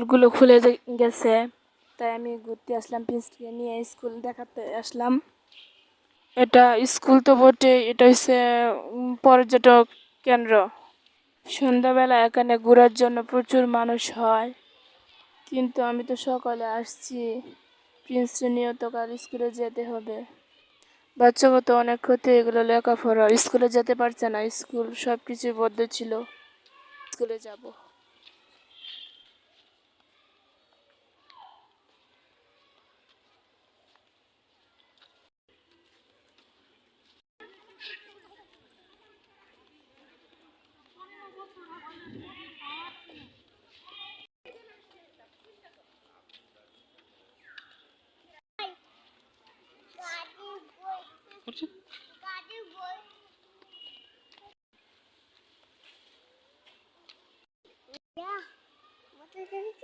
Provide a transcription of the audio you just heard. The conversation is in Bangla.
স্কুলগুলো খুলে গেছে, তাই আমি ঘুরতে আসলাম প্রিন্সকে নিয়ে স্কুল দেখাতে আসলাম। এটা স্কুল তো বটে এটা হচ্ছে পর্যটক কেন্দ্র। সন্ধ্যাবেলা এখানে ঘোরার জন্য প্রচুর মানুষ হয়, কিন্তু আমি তো সকালে আসছি। প্রিন্সকে নিয়েও তো কাল স্কুলে যেতে হবে। বাচ্চাকে তো অনেক ক্ষতি এগুলো লেখাপড়া স্কুলে যেতে পারছে না, স্কুল সব কিছু বদ্ধ ছিল। স্কুলে যাব। Yeah. What is it?